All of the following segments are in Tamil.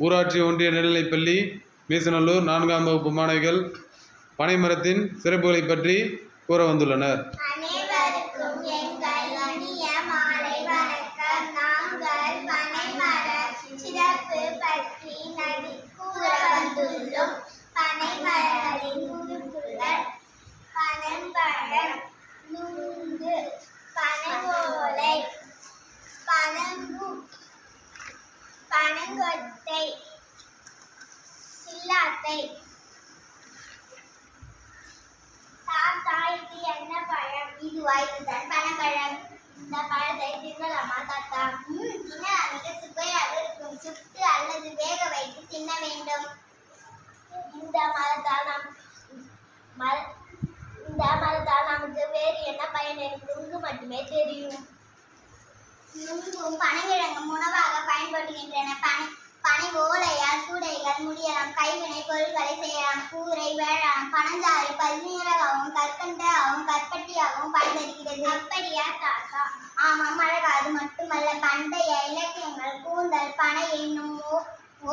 ஊராட்சி ஒன்றிய நடுநிலைப்பள்ளி மீசநல்லூர் நான்காம் வகுப்பு மாணவிகள் பனைமரத்தின் சிறப்புகளை பற்றி கூற வந்துள்ளனர். அனைவருக்கும் சில்லாத்தை தாத்தா இது என்ன பழம்? இதுவா இதுதான் பனப்பழம் இந்த பழத்தை தின்னலாமா தாத்தா ம் தின்னலாம் மிக சுவையாக இருக்கும். சுட்டு அல்லது வேக வைத்து தின்ன வேண்டும். இந்த மரத்தால் நாம் மர இந்த மரத்தால் நமக்கு வேறு என்ன பயன் என்று மட்டுமே தெரியும். நுங்கும் பனைக்கிழங்கும் உணவாக பயன்படுகின்றன. பனை பனை ஓலை கூடைகள் முடியலாம் கைவினை பொருட்களை செய்யலாம் கூரை வேளாண் பனஞ்சாறு பல்நீராகவும் கற்கண்டாகவும் கற்பட்டியாகவும் பயன்படுகிறது அப்படியா தாத்தா? ஆமாம் அழகா அது மட்டுமல்ல பண்டைய இலக்கியங்கள் கூந்தல் பனை என்னும்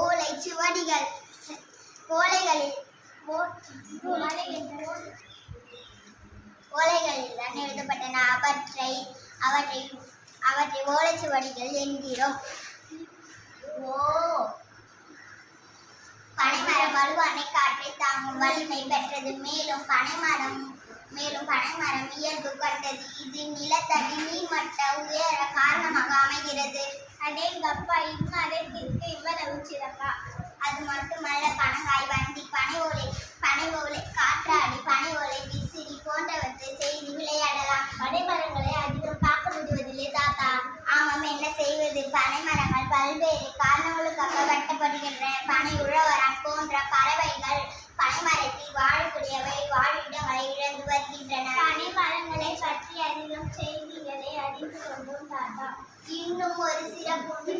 ஓலை சுவடிகள் ஓலைகளில் ஓலைகளில் தான் எழுதப்பட்டன. அவற்றை அவற்றை அவற்றை ஓலைச்சுவடிகள் என்கிறோம். ஓ வலுவானை காற்றை தாங்கும் வலிமை பெற்றது. மேலும் பனைமரம் மேலும் பனைமரம் இயல்பு கொண்டது. இது நிலத்தடி நீர்மட்ட உயர காரணமாக அமைகிறது. அடேங்கப்பா இம்மரத்திற்கு இவ்வளவு சிறப்பா. அது மட்டுமல்ல பனங்காய் வண்டி பனை ஓலை பனை ஓலை காற்றாடி பனை ஓலை விசிறி போன்றவற்றை செய்து விளையாடலாம். பனைமரங்களை அதிகம் பார்க்க முடிவதில்லை தாத்தா. ஆமாம் என்ன செய்வது? பனைமரங்கள் பல்வேறு காரணங்களுக்காக வெட்டப்படுகின்றன. பனை உழவர் இன்னும் ஒரு சிறப்பு